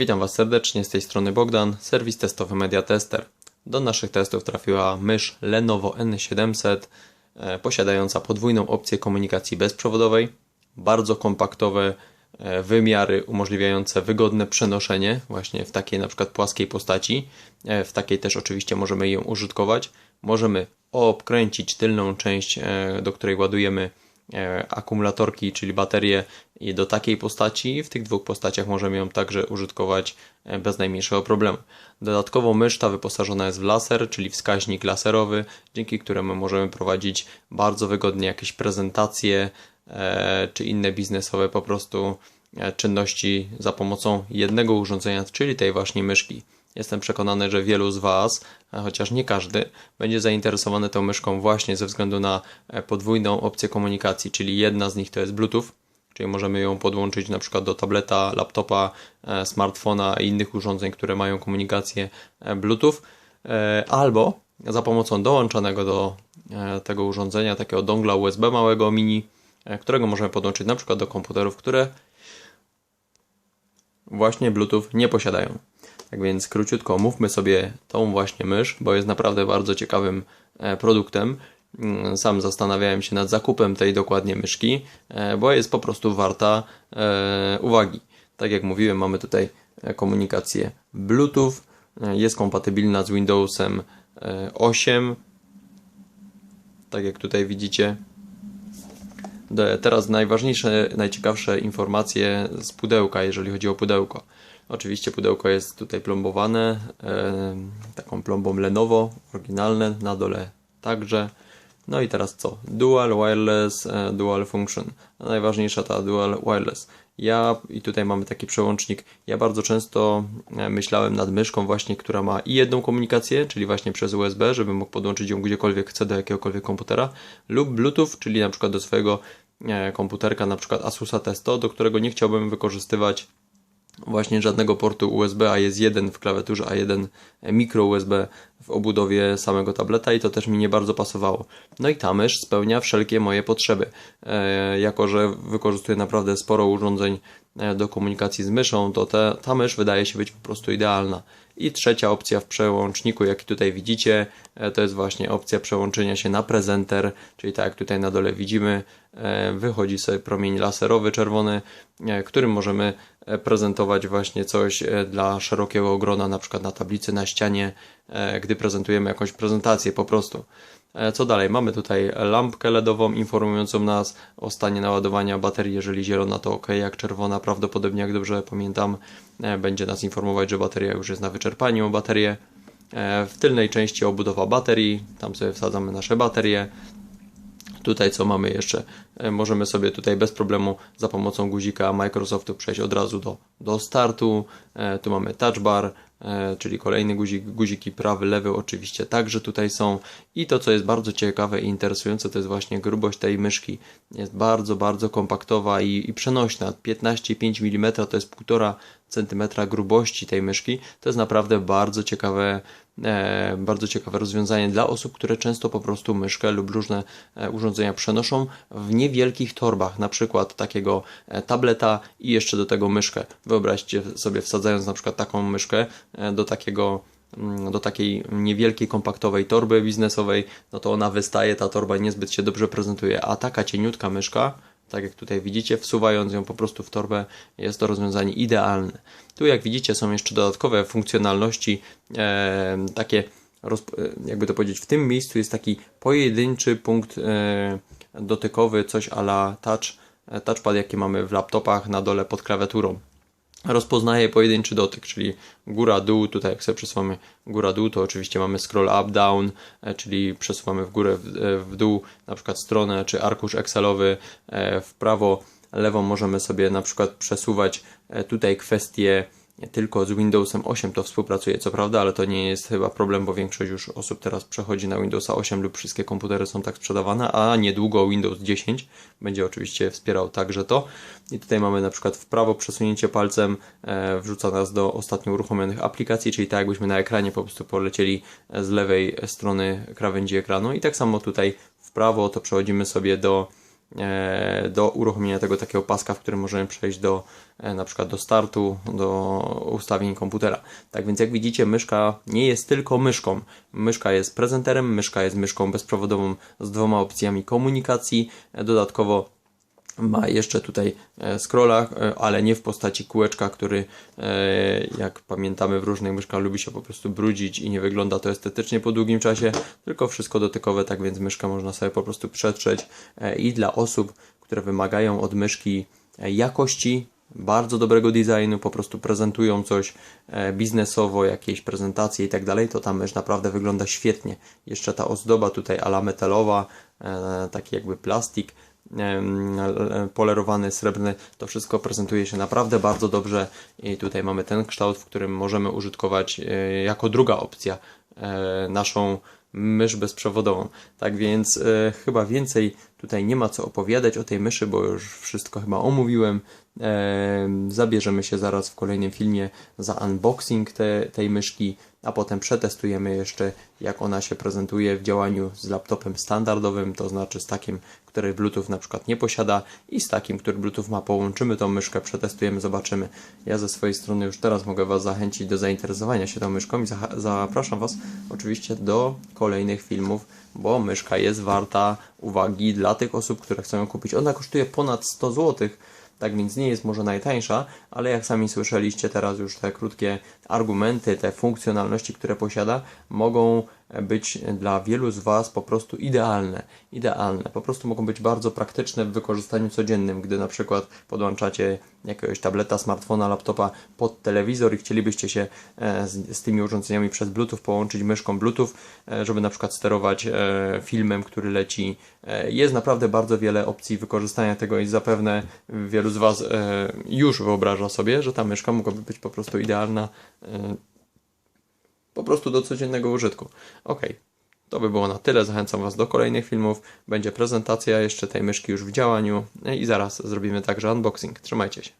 Witam Was serdecznie, z tej strony Bogdan, serwis testowy Media Tester. Do naszych testów trafiła mysz Lenovo N700 e, posiadająca podwójną opcję komunikacji bezprzewodowej, bardzo kompaktowe e, wymiary umożliwiające wygodne przenoszenie właśnie w takiej na przykład płaskiej postaci. E, w takiej też oczywiście możemy ją użytkować. Możemy obkręcić tylną część, do której ładujemy akumulatorki, czyli baterie do takiej postaci. W tych dwóch postaciach możemy ją także użytkować e, bez najmniejszego problemu. Dodatkowo mysz ta wyposażona jest w laser, czyli wskaźnik laserowy, dzięki któremu możemy prowadzić bardzo wygodnie jakieś prezentacje e, czy inne biznesowe po prostu e, czynności za pomocą jednego urządzenia, czyli tej właśnie myszki. Jestem przekonany, że wielu z Was, chociaż nie każdy, będzie zainteresowany tą myszką właśnie ze względu na e, podwójną opcję komunikacji, czyli jedna z nich to jest Bluetooth, czyli możemy ją podłączyć na przykład do tableta, laptopa, e, smartfona i innych urządzeń, które mają komunikację e, Bluetooth, albo za pomocą dołączonego do tego urządzenia takiego dongla USB małego mini, którego możemy podłączyć na przykład do komputerów, które właśnie Bluetooth nie posiadają. Tak więc króciutko omówmy sobie tą właśnie mysz, bo jest naprawdę bardzo ciekawym e, produktem. Mm, Sam zastanawiałem się nad zakupem tej dokładnie myszki, e, bo jest po prostu warta e, uwagi. Tak jak mówiłem, mamy tutaj komunikację Bluetooth, jest kompatybilna z Windowsem e, 8, tak jak tutaj widzicie. Teraz najważniejsze, najciekawsze informacje z pudełka, jeżeli chodzi o pudełko. Oczywiście pudełko jest tutaj plombowane, taką plombą Lenovo, oryginalne, na dole także. No i teraz co? Dual wireless, e, dual function. Najważniejsza ta dual wireless. Ja, i tutaj mamy taki przełącznik, ja bardzo często e, myślałem nad myszką właśnie, która ma i jedną komunikację, czyli właśnie przez USB, żebym mógł podłączyć ją gdziekolwiek chcę do jakiegokolwiek komputera, lub Bluetooth, czyli na przykład do swojego e, komputerka, na przykład Asusa Testo, do którego nie chciałbym wykorzystywać właśnie żadnego portu USB, a jest jeden w klawiaturze, a jeden mikro USB w obudowie samego tableta i to też mi nie bardzo pasowało. No i ta mysz spełnia wszelkie moje potrzeby. E, jako, że wykorzystuję naprawdę sporo urządzeń e, do komunikacji z myszą, to te, ta mysz wydaje się być po prostu idealna. I trzecia opcja w przełączniku, jaki tutaj widzicie, e, to jest właśnie opcja przełączenia się na prezenter, czyli tak jak tutaj na dole widzimy, wychodzi sobie promień laserowy czerwony, którym możemy prezentować właśnie coś dla szerokiego grona, na przykład na tablicy, na ścianie, gdy prezentujemy jakąś prezentację po prostu. E, Co dalej? Mamy tutaj lampkę LEDową informującą nas o stanie naładowania baterii. Jeżeli zielona to ok, jak czerwona prawdopodobnie, jak dobrze pamiętam, e, będzie nas informować, że bateria już jest na wyczerpaniu. Baterie e, w tylnej części obudowa baterii, tam sobie wsadzamy nasze baterie. Tutaj co mamy jeszcze? E, Możemy sobie tutaj bez problemu za pomocą guzika Microsoftu przejść od razu do, do startu. E, Tu mamy touch bar, e, czyli kolejny guzik, guziki prawy, lewy oczywiście także tutaj są. I to co jest bardzo ciekawe i interesujące to jest właśnie grubość tej myszki. Jest bardzo, bardzo kompaktowa i, i przenośna. 15,5 mm to jest 1,5 cm grubości tej myszki. To jest naprawdę bardzo ciekawe bardzo ciekawe rozwiązanie dla osób, które często po prostu myszkę lub różne e, urządzenia przenoszą w niewielkich torbach, na przykład takiego e, tableta i jeszcze do tego myszkę. Wyobraźcie sobie wsadzając na przykład taką myszkę e, do takiego mm, do takiej niewielkiej, kompaktowej torby biznesowej, no to ona wystaje, ta torba niezbyt się dobrze prezentuje, a taka cieniutka myszka, tak jak tutaj widzicie, wsuwając ją po prostu w torbę, jest to rozwiązanie idealne. Tu jak widzicie są jeszcze dodatkowe funkcjonalności, e, takie, rozp- e, jakby to powiedzieć, w tym miejscu jest taki pojedynczy punkt e, dotykowy, coś ala touch, e, touchpad, jaki mamy w laptopach na dole pod klawiaturą rozpoznaje pojedynczy dotyk, czyli góra, dół, tutaj jak sobie przesuwamy góra, dół, to oczywiście mamy scroll up, down, e, czyli przesuwamy w górę, w, e, w dół, na przykład stronę, czy arkusz Excelowy, e, w prawo, lewą możemy sobie na przykład przesuwać tutaj kwestie tylko z Windowsem 8 to współpracuje, co prawda, ale to nie jest chyba problem, bo większość już osób teraz przechodzi na Windowsa 8 lub wszystkie komputery są tak sprzedawane, a niedługo Windows 10 będzie oczywiście wspierał także to. I tutaj mamy na przykład w prawo przesunięcie palcem e, wrzuca nas do ostatnio uruchomionych aplikacji, czyli tak jakbyśmy na ekranie po prostu polecieli z lewej strony krawędzi ekranu i tak samo tutaj w prawo to przechodzimy sobie do e, do uruchomienia tego takiego paska, w którym możemy przejść do e, na przykład do startu, do ustawień komputera. Tak więc jak widzicie, myszka nie jest tylko myszką. Myszka jest prezenterem, myszka jest myszką bezprzewodową z dwoma opcjami komunikacji. E, Dodatkowo ma jeszcze tutaj e, scrolla, e, ale nie w postaci kółeczka, który e, jak pamiętamy w różnych myszkach lubi się po prostu brudzić i nie wygląda to estetycznie po długim czasie, tylko wszystko dotykowe, tak więc myszkę można sobie po prostu przetrzeć i dla osób, które wymagają od myszki jakości, bardzo dobrego designu, po prostu prezentują coś biznesowo, jakieś prezentacje i tak dalej, to ta mysz naprawdę wygląda świetnie. Jeszcze ta ozdoba tutaj ala metalowa, taki jakby plastik, polerowany, srebrny, to wszystko prezentuje się naprawdę bardzo dobrze i tutaj mamy ten kształt, w którym możemy użytkować e, jako druga opcja e, naszą mysz bezprzewodową. Tak więc e, chyba więcej tutaj nie ma co opowiadać o tej myszy, bo już wszystko chyba omówiłem. E, zabierzemy się zaraz w kolejnym filmie za unboxing te, tej myszki, a potem przetestujemy jeszcze jak ona się prezentuje w działaniu z laptopem standardowym, to znaczy z takim, który Bluetooth na przykład nie posiada i z takim, który Bluetooth ma. Połączymy tą myszkę, przetestujemy, zobaczymy. Ja ze swojej strony już teraz mogę Was zachęcić do zainteresowania się tą myszką i zapraszam Was oczywiście do kolejnych filmów, bo myszka jest warta uwagi dla tych osób, które chcą ją kupić. Ona kosztuje ponad 100 zł. Tak więc nie jest może najtańsza, ale jak sami słyszeliście teraz już te krótkie argumenty, te funkcjonalności, które posiada, mogą być dla wielu z Was po prostu idealne. Idealne. Po prostu mogą być bardzo praktyczne w wykorzystaniu codziennym, gdy na przykład podłączacie jakiegoś tableta, smartfona, laptopa pod telewizor i chcielibyście się e, z, z tymi urządzeniami przez Bluetooth połączyć myszką Bluetooth, e, żeby na przykład sterować e, filmem, który leci. Jest naprawdę bardzo wiele opcji wykorzystania tego i zapewne wielu z Was już wyobraża sobie, że ta myszka mogłaby być po prostu idealna po prostu do codziennego użytku. Ok, to by było na tyle. Zachęcam Was do kolejnych filmów. Będzie prezentacja jeszcze tej myszki już w działaniu i zaraz zrobimy także unboxing. Trzymajcie się.